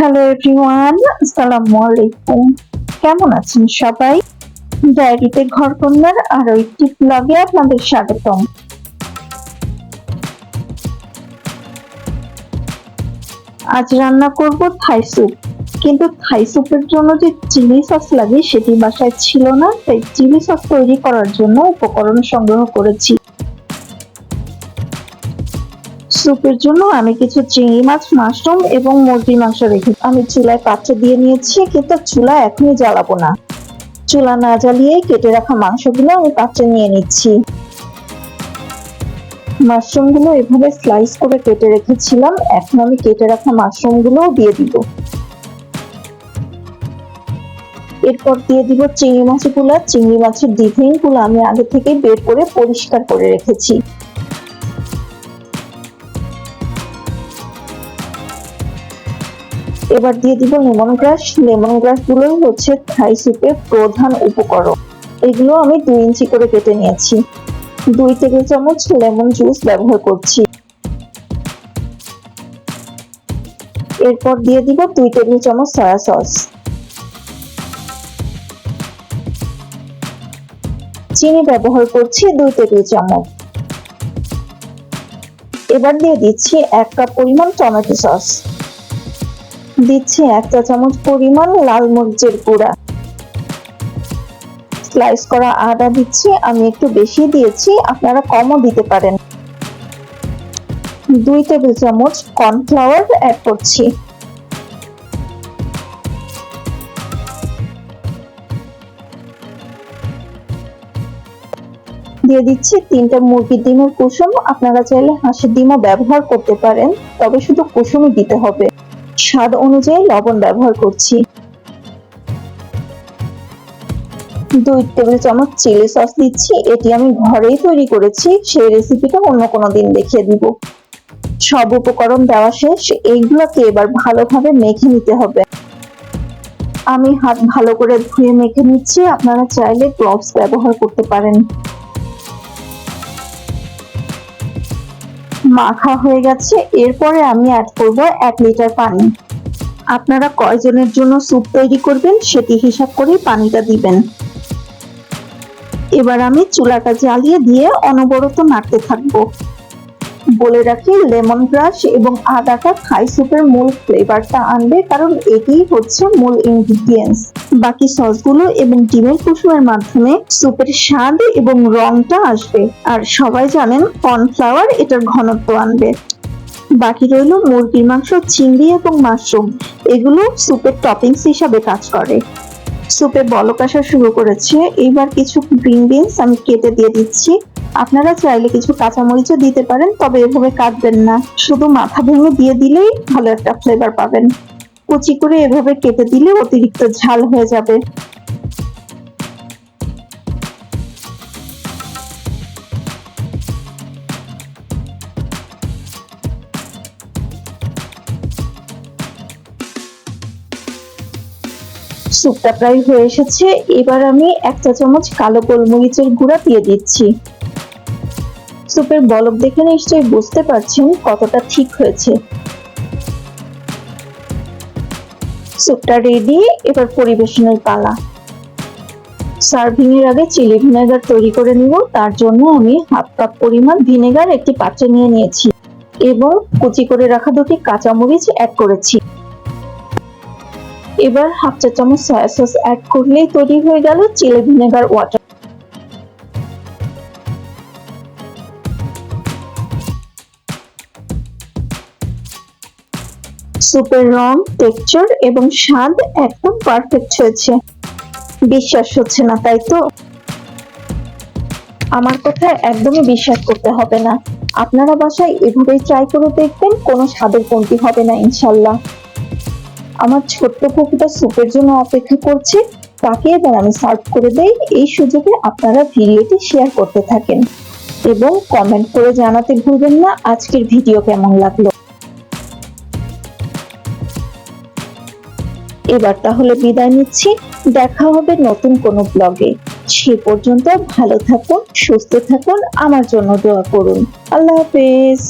Hello everyone আসসালামু আলাইকুম কেমন আছেন সবাই? ডায়েরিতে ঘর কন্যার আরও একটি ব্লগে আপনাদের স্বাগতম। আজ রান্না করব থাই স্যুপ। কিন্তু থাই স্যুপের জন্য যে চিলি সস লাগে সেটি বাসায় ছিল না, তাই চিলি সস তৈরি করার জন্য উপকরণ সংগ্রহ করেছি। স্যুপের জন্য আমি কিছু চিংড়ি মাছ, মাশরুম এবং মুরগির মাংস রেখে আমি চুলায় পাত্র দিয়ে নিয়েছি, কিন্তু চুলা এখনই জ্বালাবো না। চুলা না জ্বালিয়ে কেটে রাখা মাংসগুলো আমি পাত্রে নিয়ে নিচ্ছি। মাশরুমগুলো এভাবে স্লাইস করে কেটে রেখেছিলাম, এখন আমি কেটে রাখা মাশরুমগুলো দিয়ে দিব। এরপর দিয়ে দিব চিংড়ি মাছগুলো। চিংড়ি মাছের ডিজাইনগুলো আমি আগে থেকে বের করে পরিষ্কার করে রেখেছি। এবার দিয়ে দিব লেমন গ্রাস লেমন গ্রাস গুলোই হচ্ছে থাই স্যুপের প্রধান উপকরণ। এগুলো আমি দুই ইঞ্চি করে কেটে নিয়েছি। দুই টেবিল চামচ লেমন জুস ব্যবহার করছি। এরপর দিয়ে দিব দুই টেবিল চামচ সয়া সস চিনি ব্যবহার করছি দুই টেবিল চামচ। এবার দিয়ে দিচ্ছি এক কাপ পরিমাণ টমেটো সস দিচ্ছি এক চা চামচ পরিমাণ লাল মরিচের গুঁড়া। স্লাইস করা আদা দিচ্ছি, আমি একটু বেশি দিয়েছি, আপনারা কমও দিতে পারেন। দুই টেবিল চামচ কর্নফ্লাওয়ার অ্যাড করছি। দিয়ে দিচ্ছি তিনটা মুরগির ডিমের কুসুম, আপনারা চাইলে হাঁসের ডিমও ব্যবহার করতে পারেন, তবে শুধু কুসুমই দিতে হবে। স্বাদ অনুযায়ী লবণ ব্যবহার করছি। দুই টেবিল চামচ চিলি সস দিচ্ছি। এটি আমি ঘরেই তৈরি করেছি। সেই রেসিপিটা অন্য কোনো দিন দেখিয়ে দিব। সব উপকরণ দেওয়া শেষ। এইগুলোকে এবার ভালোভাবে মেখে নিতে হবে। আমি হাত ভালো করে ধুয়ে মেখে নিচ্ছি। আপনারা চাইলে গ্লোভস ব্যবহার করতে পারেন। মাখা হয়ে গেছে, এরপরে আমি অ্যাড করব এক লিটার পানি। আপনারা কয়জনের জন্য স্যুপ তৈরি করবেন সেটি হিসাব করেই পানিটা দিবেন। এবার আমি চুলাটা জ্বালিয়ে দিয়ে অনবরত নাড়তে থাকব। বলে রাখি, লেমন গ্রাস এবং আদাটা থাই স্যুপের মূল ফ্লেভারটা আনবে, কারণ এটিই হচ্ছে মূল ইনগ্রিডিয়েন্টস বাকি সসগুলো এবং ডিমের কুসুমের মাধ্যমে স্যুপের স্বাদ এবং রংটা আসবে। আর সবাই জানেন কর্নফ্লাওয়ার এটার ঘনত্ব আনবে। বাকি রইল মুরগির মাংস, চিংড়ি এবং মাশরুম। এগুলো স্যুপের টপিংস হিসাবে কাজ করে। স্যুপে বলক আসা শুরু করেছে। এইবার কিছু গ্রিন বিনস আমি কেটে দিয়ে দিচ্ছি। আপনারা চাইলে কিছু কাঁচামরিচও দিতে পারেন, তবে এভাবে কাটবেন না। শুধু মাথা ভেঙে দিয়ে দিলেই ভালো একটা ফ্লেভার পাবেন। কুচি করে এভাবে কেটে দিলে অতিরিক্ত ঝাল হয়ে যাবে। স্যুপটা প্রায় হয়ে এসেছে। এবার আমি এক চা চামচ কালো গোলমরিচের গুঁড়া দিয়ে দিচ্ছি। স্যুপের বলক দেখে নিশ্চয়ই বুঝতে পারছেন কতটা ঠিক হয়েছে। স্যুপটা রেডি এবার পরিবেশনের পালা। সার্ভিং এর আগে চিলি ভিনেগার তৈরি করে নিব, তার জন্য আমি হাফ কাপ পরিমাণ ভিনেগার, একটি পাত্রে নিয়ে নিয়েছি এবং কুচি করে রাখা দুটি কাঁচামরিচ অ্যাড করেছি। এবার হাফ চা চামচ সয়া সস অ্যাড করলেই তৈরি হয়ে গেল চিলি ভিনেগার ওয়াটার স্যুপের রং টেক্সচার এবং স্বাদ একদম পারফেক্ট হয়েছে। বিশ্বাস হচ্ছে না, তাই তো? আমার কথা একদমই বিশ্বাস করতে হবে না। আপনারা বাসায় এভাবেই ট্রাই করে দেখবেন, কোনো স্বাদের কমতি হবে না, ইনশাল্লাহ। আমার ছোট্ট পুকুটা স্যুপের জন্য অপেক্ষা করছে, তাকে এবার আমি সার্ভ করে দেই। এই সুযোগে আপনারা ভিডিওটি শেয়ার করতে থাকেন। এবং কমেন্ট করে জানাতে ভুলবেন না। আজকের ভিডিও কেমন লাগল? এবার তাহলে বিদায় নিচ্ছি। দেখা হবে নতুন কোনো ব্লগে সে পর্যন্ত ভালো থাকুন, সুস্থ থাকুন, আমার জন্য দোয়া করুন। আল্লাহ হাফেজ।